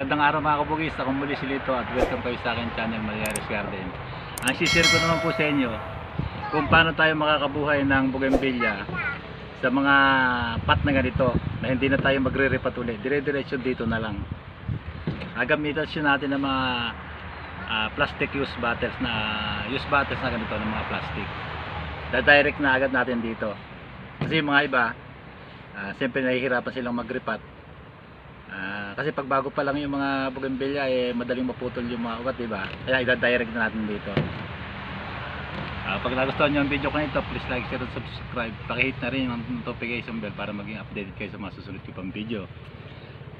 Magandang araw mga kabugis, ako muli si Lito at welcome kayo sa akin channel Mariares Garden. Ang sisir ko naman po sa inyo kung paano tayo makakabuhay ng bougainvillea sa mga pot na ganito na hindi na tayo magre-repat ulit. Dire-diretso dito na lang. Agamitan natin ng mga ah, plastic use bottles na use bottles na ganito ng mga plastic. Da-direct na agad natin dito. Kasi mga iba, ah, siyempre nahihirapan silang mag-repat kasi pag bago pa lang yung mga bougainvillea eh madaling maputol yung mga ugat, di ba? Kaya i-direct na natin dito. Ah, pag nagustuhan niyo ang video ko nito, please like, share, at subscribe. Paki-hit na rin yung notification bell para maging updated kayo sa mga susunod ko pang video.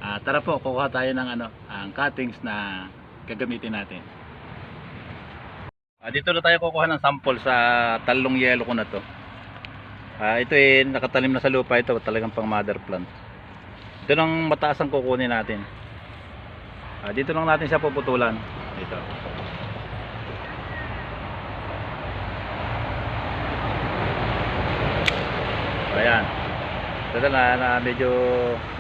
Ah, tara po, kukuha tayo ng ano, ang cuttings na gagamitin natin. Ah, dito na tayo kukuha ng sample sa talong yelo ko na to. Ah, ito eh nakatanim na sa lupa ito, talagang pang mother plant. Ito ang mataas ang kukunin natin. Ah, dito lang natin siya puputulan. Dito. Ayan. Ito na, na medyo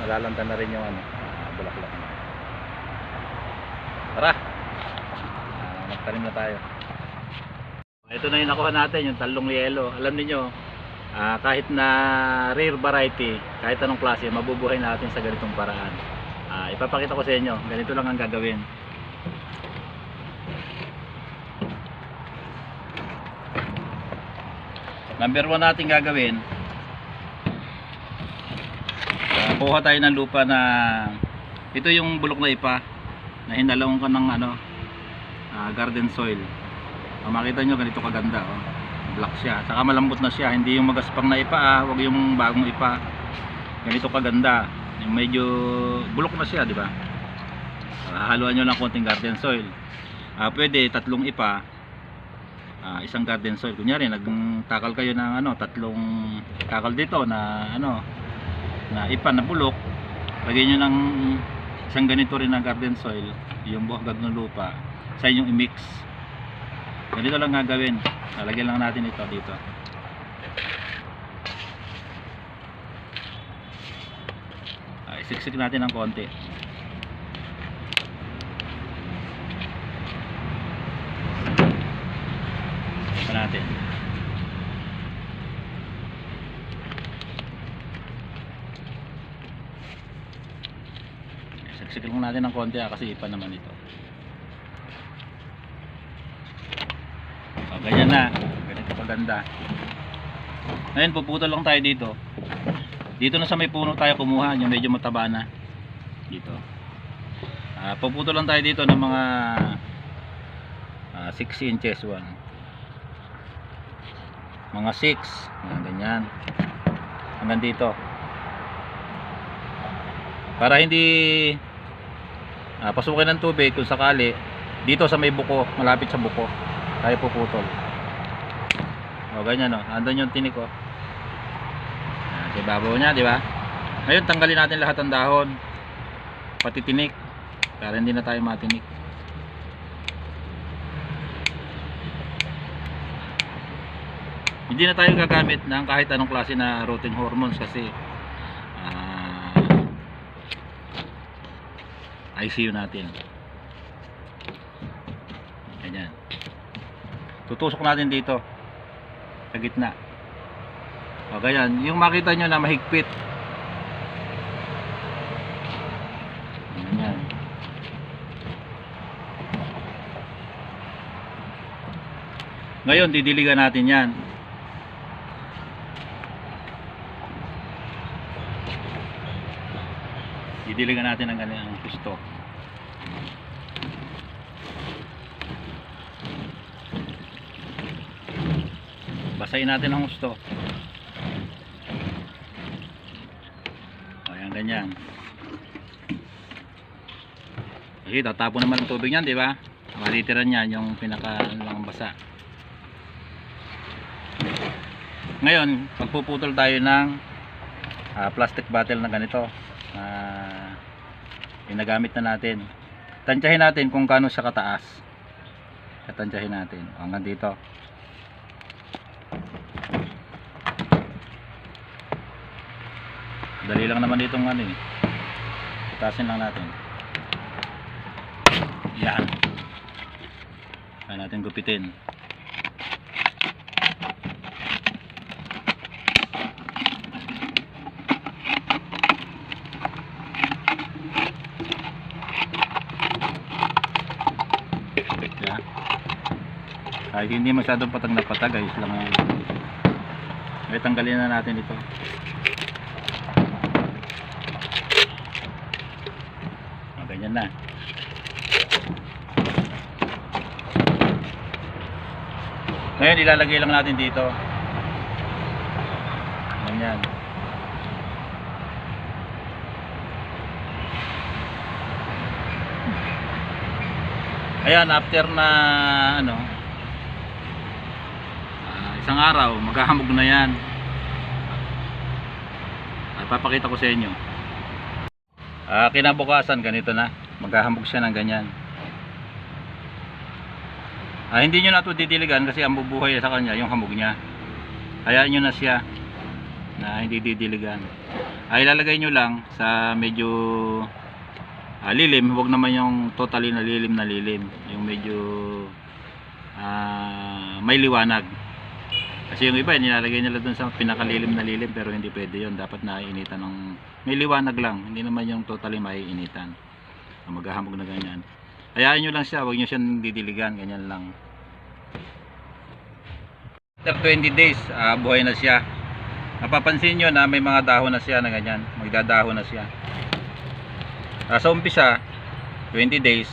nalalanta na rin yung ano, ah, bulaklak. Tara. Ah, magtanim na tayo. Ito na yung nakuha natin, yung talong yelo. Alam niyo, ah, kahit na rare variety, kahit anong klase, mabubuhay natin sa ganitong paraan. Ah, ipapakita ko sa inyo, ganito lang ang gagawin. Number one natin gagawin, ah, kuha tayo ng lupa na ito yung bulok na ipa na hinalawang ko ng ano, ah, garden soil. Kung makita nyo ganito kaganda oh. Black siya. Saka malambot na siya. Hindi yung magaspang na ipa ah. Huwag yung bagong ipa. Ganito kaganda. Yung medyo bulok na siya, di ba? Haluan nyo ng konting garden soil. Ah, pwede tatlong ipa. Ah, isang garden soil. Kunyari, nagtakal kayo ng ano, tatlong takal dito na ano, na ipa na bulok. Lagyan nyo ng isang ganito rin na garden soil. Yung buhagag ng lupa. Sa inyong i-mix ganito lang gagawin. Lalagyan lang natin ito dito. Ah, isiksik natin ng konti. Ito natin. Isiksik lang natin ng konti ah, kasi ipa naman ito ganyan na. Ganito kaganda. Ngayon, puputol lang tayo dito. Dito na sa may puno tayo kumuha. Yung medyo mataba na. Dito. Ah, puputol lang tayo dito ng mga 6 inches. One. Mga 6. Yan, ganyan. Hanggang dito. Para hindi ah, pasukin ng tubig kung sakali dito sa may buko, malapit sa buko tayo puputol. O ganyan o andun yung tinik o Yan, sa ibabaw nya di ba? Ngayon tanggalin natin lahat ng dahon. Pati tinik para hindi na tayo matinik. Hindi na tayo gagamit ng kahit anong klase na rotting hormones kasi ah, ICU natin ganyan tutusok natin dito. Sa gitna. O ganyan. Yung makita nyo na mahigpit. Ganyan. Ngayon didiligan natin yan. Didiligan natin ang ganyan ang gusto basahin natin ang gusto ayan ganyan. Kasi tatapon naman ang tubig yan di ba? Malitiran yan yung pinaka lang basa. Ngayon magpuputol tayo ng ah, plastic bottle na ganito na ginagamit na natin. Tansyahin natin kung kano siya kataas. Tansyahin natin. Hanggang dito Dali lang naman itong ano eh. Itasin lang natin. Yan. Kaya natin gupitin. Yan. Kahit hindi masyadong patag na patag, ayos lang yan. Okay, tanggalin na natin ito. Ganyan na. Ngayon, ilalagay lang natin dito. Ganyan. Ayan, after na ano, ah, isang araw, maghahamog na yan. At papakita ko sa inyo. Ah, kinabukasan, ganito na. Maghahamog siya ng ganyan. Ah, hindi nyo na ito didiligan kasi ang bubuhay sa kanya yung hamog niya. Hayaan nyo na siya na hindi didiligan. Ay ilalagay nyo lang sa medyo ah, lilim, huwag naman yung totally na lilim na lilim. Yung medyo ah, may liwanag. Kasi yung iba, nilalagay nila dun sa pinakalilim na lilim pero hindi pwede yun. Dapat naiinitan ng may liwanag lang. Hindi naman yung totally maiinitan. Ah, Maghahamog na ganyan. Hayaan nyo lang siya, huwag nyo siyang didiligan, ganyan lang. After 20 days, ah, buhay na siya. Napapansin nyo na may mga dahon na siya na ganyan, magdadahon na siya. Ah, sa umpisa, 20 days,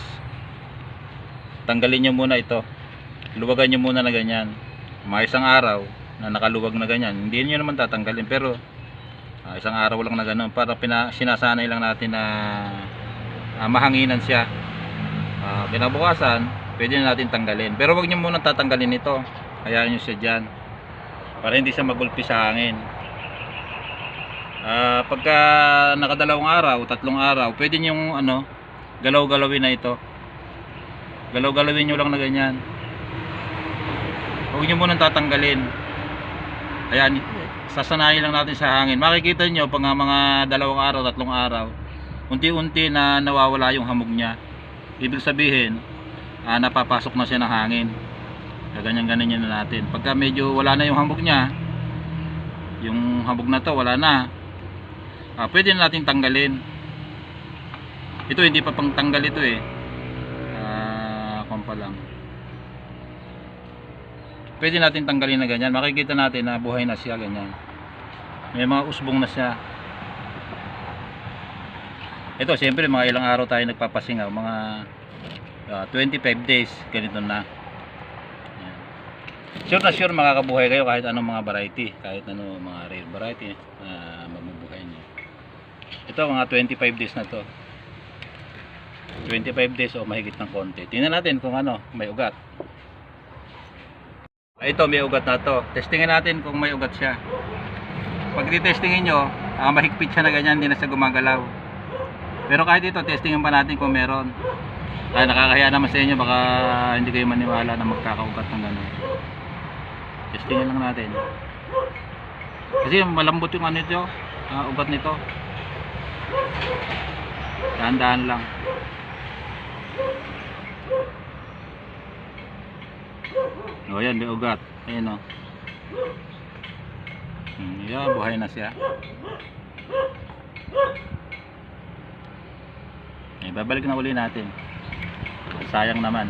tanggalin nyo muna ito. Luwagan nyo muna na ganyan. Mga isang araw na nakaluwag na ganyan, hindi nyo naman tatanggalin pero ah, isang araw lang na ganun para pina, sinasanay lang natin na ah, mahanginan siya. Ah, kinabukasan, pwede na natin tanggalin. Pero wag niyo muna tatanggalin ito. Hayaan niyo siya diyan. Para hindi siya magulpi sa hangin. Ah, pagka nakadalawang araw, tatlong araw, pwede niyo ano, galaw-galawin na ito. Galaw-galawin niyo lang na ganyan. Huwag niyo muna tatanggalin. Ayan, sasanayin lang natin sa hangin. Makikita niyo pag nga mga dalawang araw, tatlong araw, unti-unti na nawawala yung hamog niya. Ibig sabihin ah, napapasok na siya ng hangin. Ganyan ganyan na natin. Pagka medyo wala na yung hamog niya yung hamog na to wala na. Ah, pwede na natin tanggalin. Ito hindi pa pang tanggal ito eh. Ah, kung pa lang pwede natin tanggalin na ganyan makikita natin na buhay na siya ganyan may mga usbong na siya ito, siyempre mga ilang araw tayo nagpapasingaw, mga ah, 25 days, ganito na. Yan. Sure na sure makakabuhay kayo kahit anong mga variety, kahit ano mga rare variety na mabubuhay niyo. Ito mga 25 days na to. 25 days o mahigit ng konti. Tingnan natin kung ano, may ugat. Ah, Ito may ugat na to. Testingin natin kung may ugat siya. Pag titestingin nyo, ah, mahigpit siya na ganyan, hindi na siya gumagalaw. Pero kahit ito, testingin pa natin kung meron. Kaya nakakahiya naman sa inyo, baka hindi kayo maniwala na magkakaugat ng gano'n. Testingin lang natin. Kasi malambot yung ano ito, ah, ugat nito. Dahan-dahan lang. O yan, may ugat. Ayan o. Hmm, yan, buhay na siya. Eh, babalik na uli natin. Sayang naman.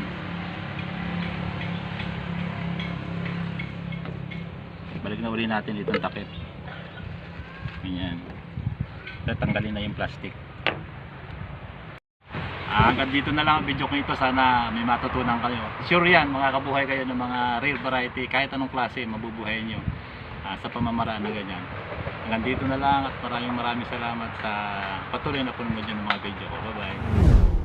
Balik na uli natin itong takip. Ganyan. Tatanggalin na yung plastic. Ah, hanggang dito na lang ang video ko ito. Sana may matutunan kayo. Sure yan, makakabuhay kayo ng mga rare variety. Kahit anong klase, mabubuhay nyo ah, sa pamamaraan na ganyan. Hanggang dito na lang at maraming maraming salamat sa patuloy na punod nyo ng mga video ko. Bye bye.